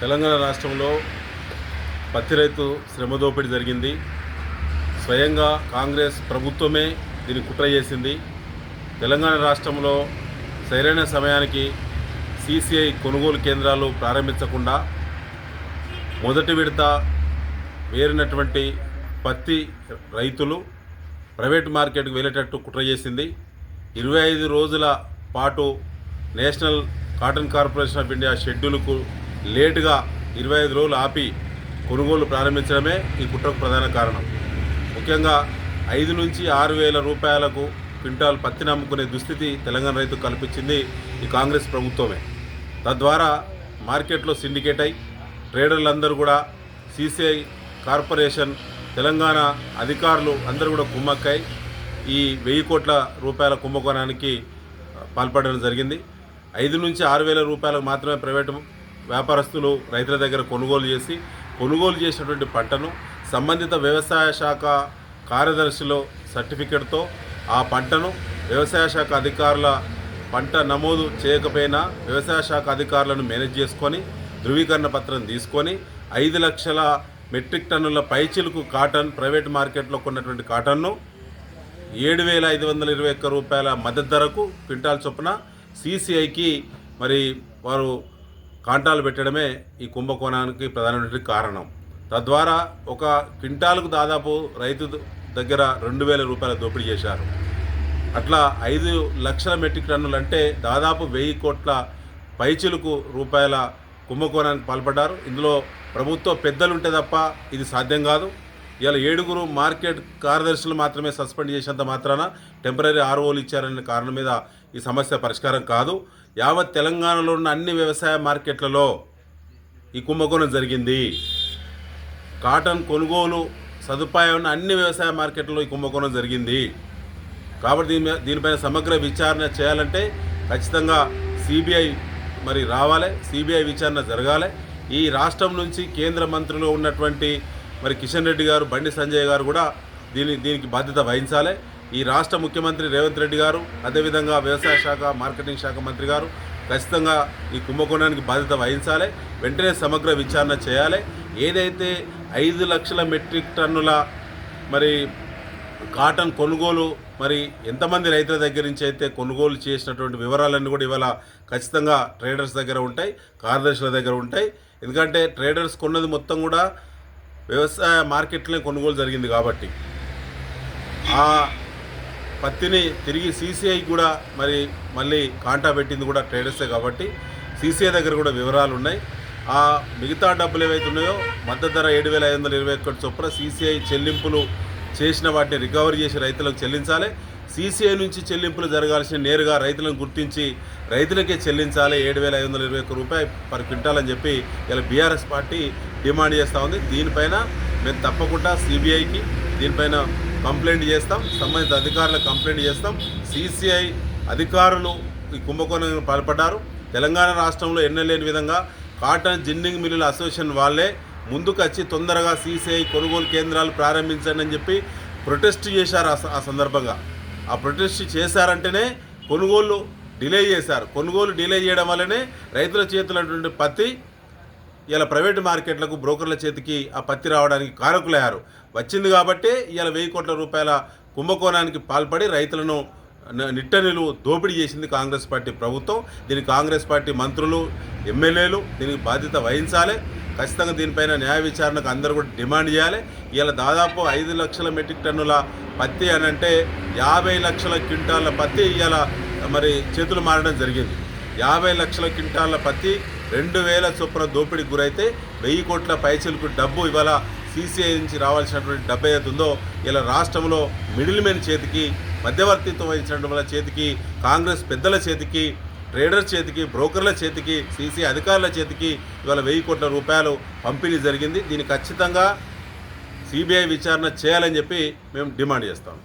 తెలంగాణ రాష్ట్రంలో పత్తి రైతు శ్రమ దోపిడీ జరిగింది. స్వయంగా కాంగ్రెస్ ప్రభుత్వమే దీన్ని కుట్ర చేసింది. తెలంగాణ రాష్ట్రంలో సరైన సమయానికి సిసిఐ కొనుగోలు కేంద్రాలు ప్రారంభించకుండా మొదటి విడత వేరినటువంటి పత్తి రైతులు ప్రైవేట్ మార్కెట్కి వెళ్ళేటట్టు కుట్ర చేసింది. ఇరవై ఐదు రోజుల పాటు National Cotton Corporation of India షెడ్యూల్కు లేటుగా ఇరవై ఐదు రోజులు ఆపి కొనుగోలు ప్రారంభించడమే ఈ కుట్రకు ప్రధాన కారణం. ముఖ్యంగా ఐదు నుంచి ఆరు వేల రూపాయలకు క్వింటాల్ పత్తిని అమ్ముకునే దుస్థితి తెలంగాణ రైతు కల్పించింది ఈ కాంగ్రెస్ ప్రభుత్వమే. తద్వారా మార్కెట్లో సిండికేట్ అయి ట్రేడర్లందరూ కూడా సీసీఐ కార్పొరేషన్ తెలంగాణ అధికారులు అందరూ కూడా కుమ్మక్కై ఈ వెయ్యి కోట్ల రూపాయల కుంభకోణానికి పాల్పడడం జరిగింది. ఐదు నుంచి ఆరు వేల రూపాయలకు మాత్రమే ప్రైవేటు వ్యాపారస్తులు రైతుల దగ్గర కొనుగోలు చేసి కొనుగోలు చేసినటువంటి పంటను సంబంధిత వ్యవసాయ శాఖ కార్యదర్శిలో సర్టిఫికెట్తో ఆ పంటను వ్యవసాయ శాఖ అధికారుల పంట నమోదు చేయకపోయినా వ్యవసాయ శాఖ అధికారులను మేనేజ్ చేసుకొని ధృవీకరణ పత్రం తీసుకొని ఐదు లక్షల మెట్రిక్ టన్నుల పైచిలుకు కాటన్ ప్రైవేట్ మార్కెట్లో కొన్నటువంటి కాటన్ను ఏడు వేల ఐదు వందల ఇరవై ఒక్క రూపాయల మద్దతు ధరకు క్వింటాల్ చొప్పున సీసీఐకి మరి వారు కాంటాలు పెట్టడమే ఈ కుంభకోణానికి ప్రధానమైన కారణం. తద్వారా ఒక క్వింటాలకు దాదాపు రైతు దగ్గర రెండు వేల రూపాయల దోపిడీ చేశారు. అట్లా ఐదు లక్షల మెట్రిక్ టన్నులు అంటే దాదాపు వెయ్యి కోట్ల పైచిలుకు రూపాయల కుంభకోణానికి పాల్పడ్డారు. ఇందులో ప్రభుత్వ పెద్దలు ఉంటే తప్ప ఇది సాధ్యం కాదు. ఇలా ఏడుగురు మార్కెట్ కార్యదర్శులు మాత్రమే సస్పెండ్ చేసినంత మాత్రాన టెంపరీ ఆర్ఓలు ఇచ్చారనే కారణం మీద ఈ సమస్య పరిష్కారం కాదు. యావత్ తెలంగాణలో ఉన్న అన్ని వ్యవసాయ మార్కెట్లలో ఈ కుంభకోణం జరిగింది. కాటన్ కొనుగోలు సదుపాయం ఉన్న అన్ని వ్యవసాయ మార్కెట్లలో ఈ కుంభకోణం జరిగింది. కాబట్టి దీని దీనిపైన సమగ్ర విచారణ చేయాలంటే ఖచ్చితంగా సిబిఐ మరి రావాలి సిబిఐ విచారణ జరగాలి. ఈ రాష్ట్రం నుంచి కేంద్ర మంత్రులు ఉన్నటువంటి మరి కిషన్ రెడ్డి గారు బండి సంజయ్ గారు కూడా దీని దీనికి బాధ్యత వహించాలి. ఈ రాష్ట్ర ముఖ్యమంత్రి రేవంత్ రెడ్డి గారు అదేవిధంగా వ్యవసాయ శాఖ మార్కెటింగ్ శాఖ మంత్రి గారు ఖచ్చితంగా ఈ కుంభకోణానికి బాధ్యత వహించాలి. వెంటనే సమగ్ర విచారణ చేయాలి. ఏదైతే ఐదు లక్షల మెట్రిక్ టన్నుల మరి కాటన్ కొనుగోలు మరి ఎంతమంది రైతుల దగ్గర నుంచి అయితే కొనుగోలు చేసినటువంటి వివరాలన్నీ కూడా ఇవాళ ఖచ్చితంగా ట్రేడర్స్ దగ్గర ఉంటాయి కార్యదర్శుల దగ్గర ఉంటాయి. ఎందుకంటే ట్రేడర్స్ కొన్నది మొత్తం కూడా వ్యవసాయ మార్కెట్లోనే కొనుగోలు జరిగింది కాబట్టి. ఆ పత్తిని తిరిగి సీసీఐ కూడా మరి మళ్ళీ కాంటా పెట్టింది కూడా ట్రేడర్సే కాబట్టి సీసీఐ దగ్గర కూడా వివరాలు ఉన్నాయి. ఆ మిగతా డబ్బులు ఏవైతే ఉన్నాయో మద్దతు ధర ఏడు వేల ఐదు వందల ఇరవై ఒకటి చొప్పున సీసీఐ చెల్లింపులు చేసిన వాటిని రికవరీ చేసి రైతులకు చెల్లించాలి. సీసీఐ నుంచి చెల్లింపులు జరగాల్సిన నేరుగా రైతులను గుర్తించి రైతులకే చెల్లించాలి. ఏడు వేల ఐదు వందల ఇరవై ఒక్క రూపాయలు పర్ క్వింటాల్ అని చెప్పి ఇలా బీఆర్ఎస్ పార్టీ డిమాండ్ చేస్తూ ఉంది. దీనిపైన మేము తప్పకుండా సిబిఐకి దీనిపైన కంప్లైంట్ చేస్తాం. సంబంధిత అధికారులకు కంప్లైంట్ చేస్తాం. సీసీఐ అధికారులు ఈ కుంభకోణం పాల్పడ్డారు. తెలంగాణ రాష్ట్రంలో ఎన్నలేని విధంగా కాటన్ జిన్నింగ్ మిల్లుల అసోసియేషన్ వాళ్ళే ముందుకు వచ్చి తొందరగా సీసీఐ కొనుగోలు కేంద్రాలు ప్రారంభించండి అని చెప్పి ప్రొటెస్ట్ చేశారు ఆ స- ఆ సందర్భంగా. ఆ ప్రొటెస్ట్ చేశారంటేనే కొనుగోలు డిలే చేశారు. కొనుగోలు డిలే చేయడం వల్లనే రైతుల చేతులటువంటి పత్తి ఇలా ప్రైవేట్ మార్కెట్లకు బ్రోకర్ల చేతికి ఆ పత్తి రావడానికి కారకులయ్యారు. వచ్చింది కాబట్టి ఇలా వెయ్యి కోట్ల రూపాయల కుంభకోణానికి పాల్పడి రైతులను నిట్టనిలు దోపిడీ చేసింది కాంగ్రెస్ పార్టీ ప్రభుత్వం. దీనికి కాంగ్రెస్ పార్టీ మంత్రులు ఎమ్మెల్యేలు దీనికి బాధ్యత వహించాలి. ఖచ్చితంగా దీనిపైన న్యాయ విచారణకు అందరూ కూడా డిమాండ్ చేయాలి. ఇలా దాదాపు ఐదు లక్షల మెట్రిక్ టన్నుల పత్తి అని అంటే యాభై లక్షల క్వింటాల పత్తి ఇవాళ మరి చేతులు మారడం జరిగింది. యాభై లక్షల క్వింటాల పత్తి రెండు వేల చొప్పున దోపిడీకి గురైతే వెయ్యి కోట్ల పైసలకు డబ్బు ఇవాళ సీసీఐ నుంచి రావాల్సినటువంటి డబ్బు ఏదైతుందో ఉందో ఇలా రాష్ట్రంలో మిడిల్ మెన్ చేతికి మధ్యవర్తిత్వం వహించడం వల్ల చేతికి కాంగ్రెస్ పెద్దల చేతికి ట్రేడర్ చేతికి బ్రోకర్ల చేతికి సీసీ అధికారుల చేతికి ఇవాళ వెయ్యి కోట్ల రూపాయలు పంపిణీ జరిగింది. దీన్ని ఖచ్చితంగా సిబిఐ విచారణ చేయాలని చెప్పి మేము డిమాండ్ చేస్తాం.